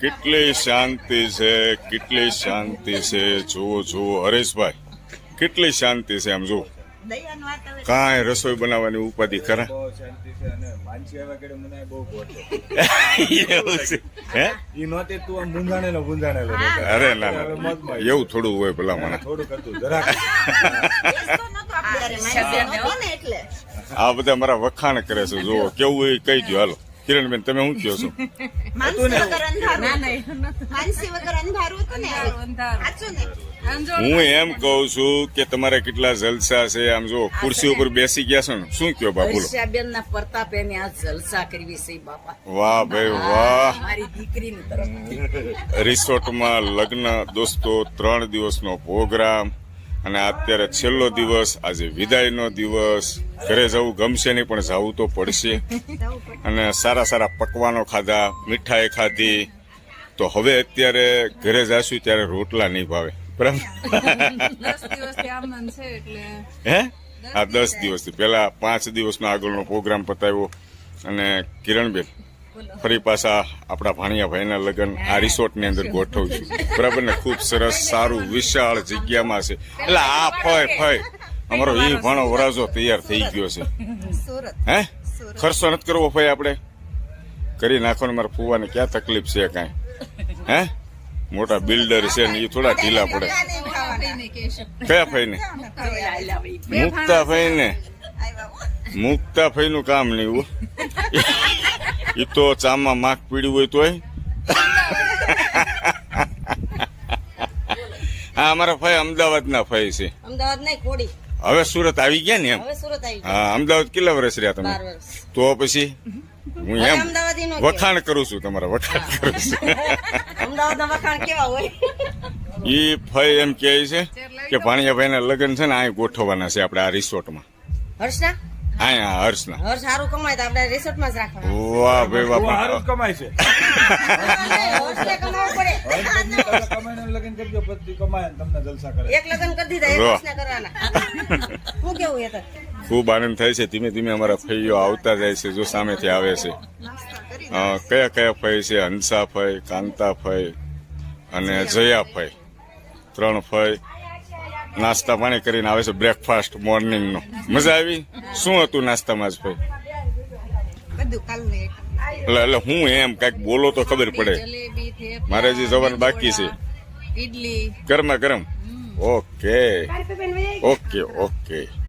કેટલી શાંતિ છે કેટલી શાંતિ છે. જુઓ જુઓ હરેશભાઈ કેટલી શાંતિ છે આમ જુઓ. કાંઈ રસોઈ બનાવવાની ઉપાધિ ખરા? બહુ શાંતિ છે અને માનસી આવ્યા કેડે મને બહુ ગોઠે એવું છે. હે? ઈ નહોતી તું આમ ગુંજાણેલો ગુંજાણેલો રહેતો. અરે ના ના. એવું થોડું હોય ભલા મને આ બધા મારા વખાણ કરે છે જુઓ. કેવું એ કહી દો હાલો. કિરણબેન તમે શું કહો છો? માનસી વગર અંધારું માનસી વગર અંધારું હતું ને સાચું ને? હું એમ કહું છું કે તમારે કેટલા જલસા છે આમ જો ખુરશી ઉપર બેસી ગયા છો ને શું કયો બાપુ બેન ના પ્રતાપે એને આ જલસા કરવી છે બાપા. વાહ ભાઈ વાહ. મારી દીકરીની તરફ રિસોર્ટમાં લગ્ન દોસ્તો ત્રણ દિવસનો પ્રોગ્રામ. અને અત્યારે છેલ્લો દિવસ આજે વિદાયનો દિવસ. ઘરે જવું ગમશે નહીં પણ જવું તો પડશે. અને સારા સારા પકવાનો ખાધા મીઠાઈ ખાધી. તો હવે અત્યારે ઘરે જાશું ત્યારે રોટલા નહીં ભાવે. બરાબર? હે? આ દસ દિવસથી. પેલા પાંચ દિવસનો આગળનો પ્રોગ્રામ પતાવ્યો. અને કિરણબેન ફરી પાછા આપણા ભાણિયા ભાઈના લગ્ન આ રિસોર્ટની અંદર ગોઠવશું બરાબર ને? ખૂબ સરસ સારું વિશાળ જગ્યામાં છે. એટલે આ ફય ફય. અમારો એ ભાણો વરાજો તૈયાર થઈ ગયો છે. સુરત. હે? ખર્ચો નથી કરવો ભાઈ આપણે? કરી નાખો ને મારા ફૂવાને ક્યાં તકલીફ છે કાંઈ? હે? મોટા બિલ્ડર છે ને એ થોડા ઢીલા પડે. કયા ભાઈ કયા ભાઈને? ભાઈ ને મુક્તા ભાઈનું કામ નહીં એ તો ચામાં માખ પીડ્યું હોય તોય. હા અમારા ફઈ અમદાવાદના ફઈ છે. અમદાવાદ હવે સુરત આવી ગયા ને એમ? હવે સુરત આવી ગયું. હા અમદાવાદ કેટલા વર્ષ રહ્યા તમે? તો પછી હું એમ વખાણ કરું છું તમારા વખાણ કરું છું. અમદાવાદ ના વખાણ કેવા હોય? ઈ ભાઈ એમ કહે છે કે ભાણિયાભાઈના લગ્ન છે ને અહીં ગોઠવવાના છે આપણે આ રિસોર્ટમાં. હર્ષના? અહીંયા હર્ષના. હર્ષ સારું કમાય તો આપણે રિસોર્ટમાં જ રાખવાના. વાહ ભાઈ વાહ પણ સારું કમાય છે. હર્ષને કમાવું પડે. કમાઈને લગ્ન કરજો પછી કમાય તમને જલસા કરે. એક લગ્ન કરી દીધા એક વાહ. કરવાના. હું કેવું એ તો? ખૂબ આનંદ થાય છે. ધીમે ધીમે અમારા ફૈયો આવતા જાય છે જો સામેથી આવે છે. કયા કયા ફય છે? હંસા ફય કાંતા ફય અને જયા ફય ત્રણ ફઈ. નાસ્તા પાણી કરીને આવે છે બ્રેકફાસ્ટ મોર્નિંગનો મજા આવી? શું હતું નાસ્તામાં જ એક. એટલે એટલે હું એમ કાંઈક બોલો તો ખબર પડે. મારે જે જવાનું બાકી છે. ઈડલી. ગરમા ગરમ? ઓકે. Okay okay.